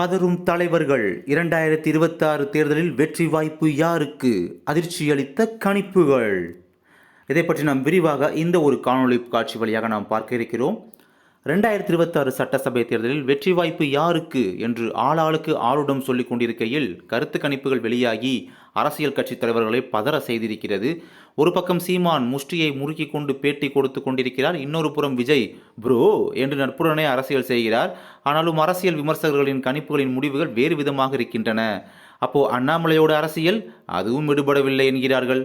பதறும் தலைவர்கள். இரண்டாயிரத்தி இருபத்தாறு தேர்தலில் வெற்றி வாய்ப்பு யாருக்கு? அதிர்ச்சியளித்த கணிப்புகள். இதை பற்றி நாம் விரிவாக இந்த ஒரு காணொளி காட்சி வழியாக நாம் பார்க்க இருக்கிறோம். ரெண்டாயிரத்தி இருபத்தாறு சட்டசபை தேர்தலில் வெற்றி வாய்ப்பு யாருக்கு என்று ஆளாளுக்கு ஆளுடம் சொல்லிக் கொண்டிருக்கையில் கருத்து கணிப்புகள் வெளியாகி அரசியல் கட்சித் தலைவர்களை பதற செய்திருக்கிறது. ஒரு பக்கம் சீமான் முஷ்டியை முறுக்கி கொண்டு பேட்டி கொடுத்து கொண்டிருக்கிறார் இன்னொரு புறம் விஜய் ப்ரோ என்று நட்புடனே அரசியல் செய்கிறார். ஆனாலும் அரசியல் விமர்சகர்களின் கணிப்புகளின் முடிவுகள் வேறு விதமாக இருக்கின்றன. அப்போ அண்ணாமலையோட அரசியல் அதுவும் விடுபடவில்லை என்கிறார்கள்.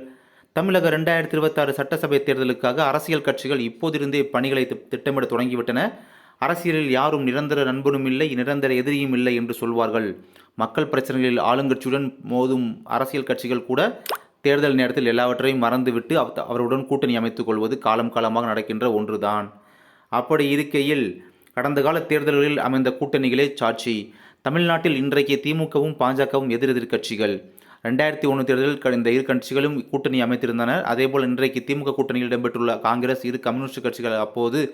தமிழக ரெண்டாயிரத்தி இருபத்தாறு சட்டசபை தேர்தலுக்காக அரசியல் கட்சிகள் இப்போதிருந்தே பணிகளை தி- திட்டமிட தொடங்கிவிட்டன. அரசியலில் யாரும் நிரந்தர நண்பனும் இல்லை நிரந்தர எதிரியும் இல்லை என்று சொல்வார்கள். மக்கள் பிரச்சனைகளில் ஆளுங்கட்சியுடன் மோதும் அரசியல் கட்சிகள் கூட தேர்தல் நேரத்தில் எல்லாவற்றையும் மறந்துவிட்டு அவருடன் கூட்டணி அமைத்துக் கொள்வது காலம் காலமாக நடக்கின்ற ஒன்றுதான். அப்படி இருக்கையில் கடந்த கால தேர்தல்களில் அமைந்த கூட்டணிகளே சாட்சி. தமிழ்நாட்டில் இன்றைக்கு திமுகவும் பாஜகவும் எதிரெதிர் கட்சிகள். ரெண்டாயிரத்தி ஒன்று தேர்தலில் க- இந்த இரு கட்சிகளும் கூட்டணி அமைத்திருந்தனர். அதேபோல் இன்றைக்கு திமுக கூட்டணியில் இடம்பெற்றுள்ள காங்கிரஸ் இரு கம்யூனிஸ்ட் கட்சிகள் அப்போது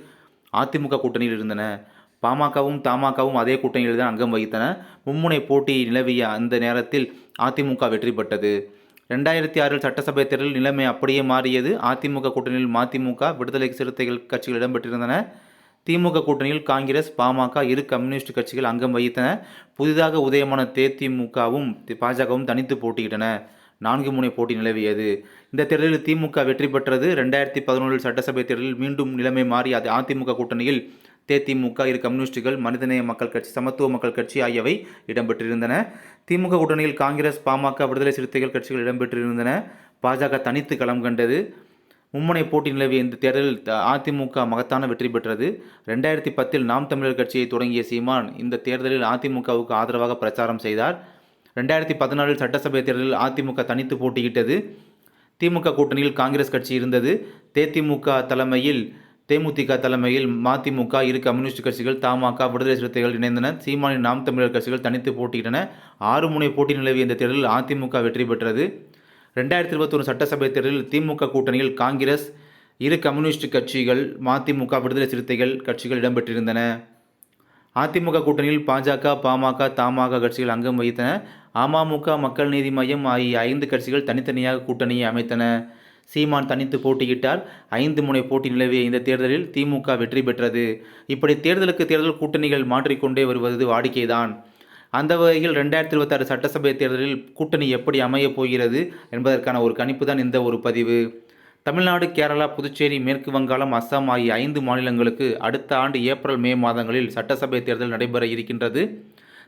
அதிமுக கூட்டணியில் இருந்தன. பாமகவும் தமாகவும் அதே கூட்டணியில் தான் அங்கம் வகித்தன. மும்முனை போட்டி நிலவிய அந்த நேரத்தில் அதிமுக வெற்றி பெற்றது. ரெண்டாயிரத்தி ஆறில் சட்டசபை தேர்தலில் நிலைமை அப்படியே மாறியது. அதிமுக கூட்டணியில் மதிமுக விடுதலை சிறுத்தைகள் கட்சிகள் இடம்பெற்றிருந்தன. திமுக கூட்டணியில் காங்கிரஸ் பாமக இரு கம்யூனிஸ்ட் கட்சிகள் அங்கம் வகித்தன. புதிதாக உதயமான தேதிமுகவும் பாஜகவும் தனித்து போட்டியிட்டன. நான்கு முனை போட்டி நிலவியது. இந்த தேர்தலில் திமுக வெற்றி பெற்றது. ரெண்டாயிரத்தி பதினொன்றில் சட்டசபை தேர்தலில் மீண்டும் நிலைமை மாறி அது அதிமுக கூட்டணியில் தேதிமுக இரு கம்யூனிஸ்டுகள் மனிதநேய மக்கள் கட்சி சமத்துவ மக்கள் கட்சி ஆகியவை இடம்பெற்றிருந்தன. திமுக கூட்டணியில் காங்கிரஸ் பாமக விடுதலை சிறுத்தைகள் கட்சிகள் இடம்பெற்றிருந்தன. பாஜக தனித்து களம் கண்டது. மும்முனை போட்டி நிலவிய இந்த தேர்தலில் அதிமுக மகத்தான வெற்றி பெற்றது. ரெண்டாயிரத்தி பத்தில் நாம் தமிழர் கட்சியை தொடங்கிய சீமான் இந்த தேர்தலில் அதிமுகவுக்கு ஆதரவாக பிரச்சாரம் செய்தார். ரெண்டாயிரத்தி பதினாலில் சட்டசபை தேர்தலில் அதிமுக தனித்து போட்டியிட்டது. திமுக கூட்டணியில் காங்கிரஸ் கட்சி இருந்தது. தேதிமுக தலைமையில் தேமுதிக தலைமையில் மதிமுக இரு கம்யூனிஸ்ட் கட்சிகள் தமாக விடுதலை சிறுத்தைகள் இணைந்தன. சீமானின் நாம் தமிழர் கட்சிகள் தனித்து போட்டியிட்டன. ஆறு முனை போட்டி நிலவிய இந்த தேர்தலில் அதிமுக வெற்றி பெற்றது. ரெண்டாயிரத்தி இருபத்தொன்று சட்டசபை தேர்தலில் திமுக கூட்டணியில் காங்கிரஸ் இரு கம்யூனிஸ்ட் கட்சிகள் மதிமுக விடுதலை சிறுத்தைகள் கட்சிகள் இடம்பெற்றிருந்தன. அதிமுக கூட்டணியில் பாஜக பாமக தமாக கட்சிகள் அங்கம் வகித்தன. அமமுக மக்கள் நீதி மையம் ஆகிய ஐந்து கட்சிகள் தனித்தனியாக கூட்டணியை அமைத்தன. சீமான் தனித்து போட்டியிட்டால் ஐந்து முனை போட்டி நிலவிய இந்த தேர்தலில் திமுக வெற்றி பெற்றது. இப்படி தேர்தலுக்கு தேர்தல் கூட்டணிகள் மாற்றிக்கொண்டே வருவது வாடிக்கைதான். அந்த வகையில் ரெண்டாயிரத்தி இருபத்தாறு சட்டசபை தேர்தலில் கூட்டணி எப்படி அமையப் போகிறது என்பதற்கான ஒரு கணிப்பு தான் இந்த ஒரு பதிவு. தமிழ்நாடு கேரளா புதுச்சேரி மேற்கு வங்காளம் அஸ்ஸாம் ஆகிய ஐந்து மாநிலங்களுக்கு அடுத்த ஆண்டு ஏப்ரல் மே மாதங்களில் சட்டசபை தேர்தல் நடைபெற இருக்கின்றது.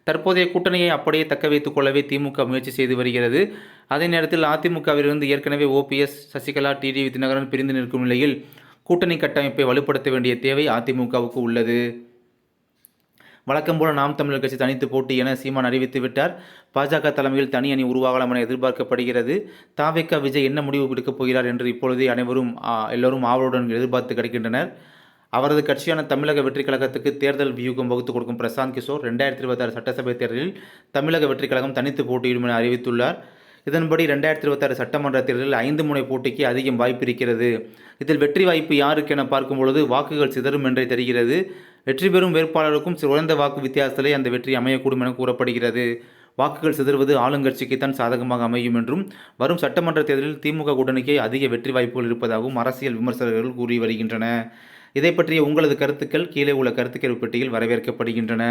தற்போதைய கூட்டணியை அப்படியே தக்க வைத்துக் கொள்ளவே திமுக முயற்சி செய்து வருகிறது. அதே நேரத்தில் அதிமுகவிலிருந்து ஏற்கனவே ஓபிஎஸ் சசிகலா டிடிவி தினகரன் பிரிந்து நிற்கும் நிலையில் கூட்டணி கட்டமைப்பை வலுப்படுத்த வேண்டிய தேவை அதிமுகவுக்கு உள்ளது. வழக்கம் போல நாம் தமிழர் கட்சி தனித்து போட்டி என சீமான் அறிவித்து விட்டார். பாஜக தலைமையில் தனி அணி உருவாகலாம் என எதிர்பார்க்கப்படுகிறது. தாவேக்கா விஜய் என்ன முடிவு எடுக்கப் போகிறார் என்று இப்பொழுதே அனைவரும் எல்லோரும் ஆவலுடன் எதிர்பார்த்து கிடைக்கின்றனர் அவரது கட்சியான தமிழக வெற்றி கழகத்துக்கு தேர்தல் வியூகம் வகுத்து கொடுக்கும் பிரசாந்த் கிஷோர் ரெண்டாயிரத்தி இருபத்தாறு சட்டசபை தேர்தலில் தமிழக வெற்றிக் கழகம் தனித்து போட்டியிடும் என அறிவித்துள்ளார். இதன்படி ரெண்டாயிரத்தி இருபத்தாறு சட்டமன்ற தேர்தலில் ஐந்து முனை போட்டிக்கு அதிகம் வாய்ப்பு இருக்கிறது. இதில் வெற்றி வாய்ப்பு யாருக்கு என பார்க்கும் பொழுது வாக்குகள் சிதறும் என்றே தெரிகிறது. வெற்றி பெறும் வேட்பாளருக்கும் குறைந்த வாக்கு வித்தியாசத்திலே அந்த வெற்றி அமையக்கூடும் என கூறப்படுகிறது. வாக்குகள் சிதறுவது ஆளுங்கட்சிக்குத்தான் சாதகமாக அமையும் என்றும் வரும் சட்டமன்ற தேர்தலில் திமுக கூட்டணிக்கே அதிக வெற்றி வாய்ப்புகள் இருப்பதாகவும் அரசியல் விமர்சகர்கள் கூறி வருகின்றன. இதை பற்றிய உங்களது கருத்துக்கள் கீழே உள்ள கருத்துக்கள் பெட்டியில் வரவேற்கப்படுகின்றன.